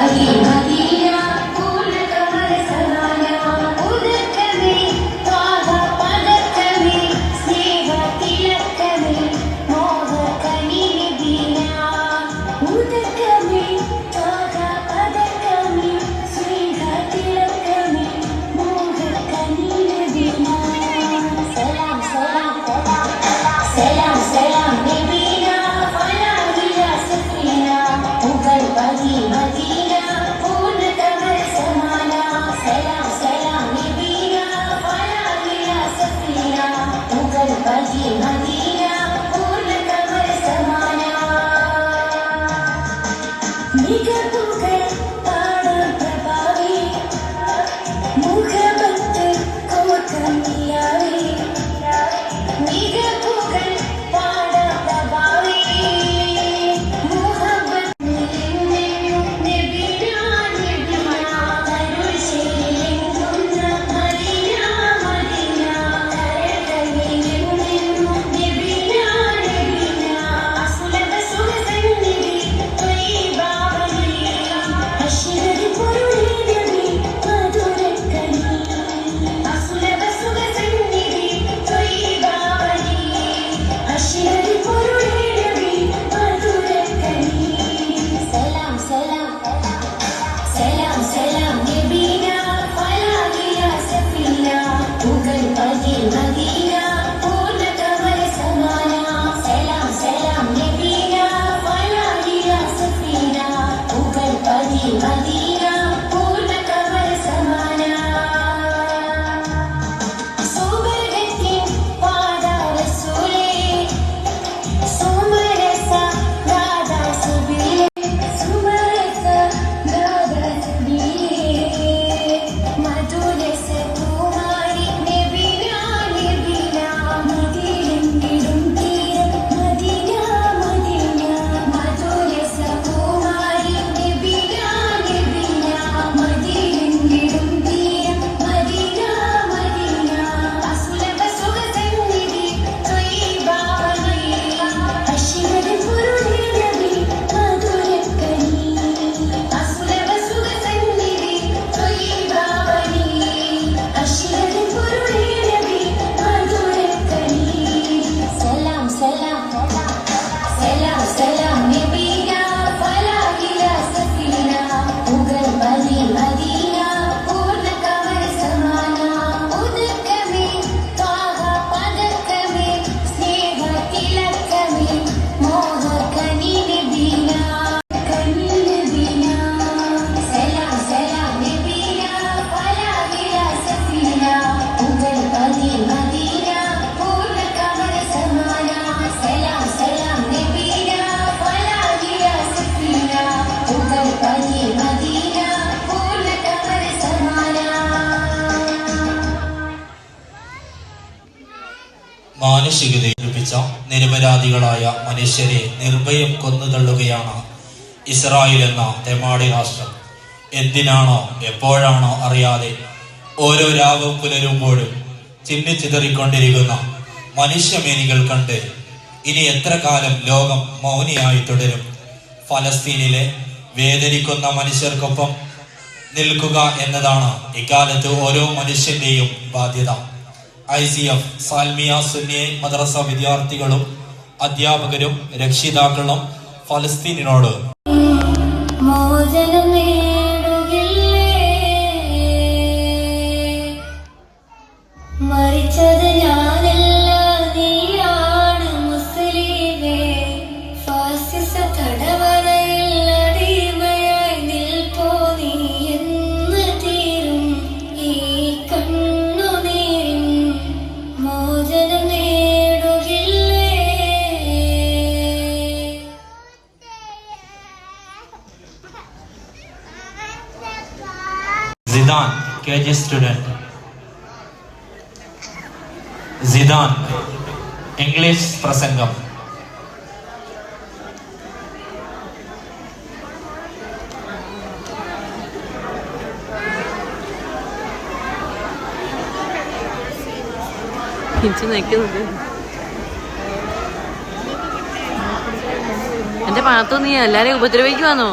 Gracias. Bati Bati She മാനുഷികത ഏൽപ്പിച്ച നിരപരാധികളായ മനുഷ്യരെ നിർഭയം കൊന്നു തള്ളുകയാണ് ഇസ്രായേൽ എന്ന തെമാടി രാഷ്ട്രം. എന്തിനാണോ എപ്പോഴാണോ അറിയാതെ ഓരോ രാവും പുലരുമ്പോഴും ചിന്നിച്ചിതറിക്കൊണ്ടിരിക്കുന്ന മനുഷ്യമേനികൾ കണ്ട് ഇനി എത്ര കാലം ലോകം മൗനിയായി തുടരും. ഫലസ്തീനിലെ വേദനിക്കുന്ന മനുഷ്യർക്കൊപ്പം നിൽക്കുക എന്നതാണ് ഇക്കാലത്ത് ഓരോ മനുഷ്യന്റെയും ബാധ്യത. ഐ സി എഫ് സാൽമിയ സുന്നിയെ മദ്രസ വിദ്യാർത്ഥികളും അധ്യാപകരും രക്ഷിതാക്കളും ഫലസ്തീനോട് മരിച്ചത് ഞാൻ Zidan K G student Zidan English പ്രസംഗം പിഞ്ചു നിൽക്കുന്നുണ്ട് എന്റെ പാത്തു നീ എല്ലാരെയും ഉപദ്രവിക്കുവാന്നോ?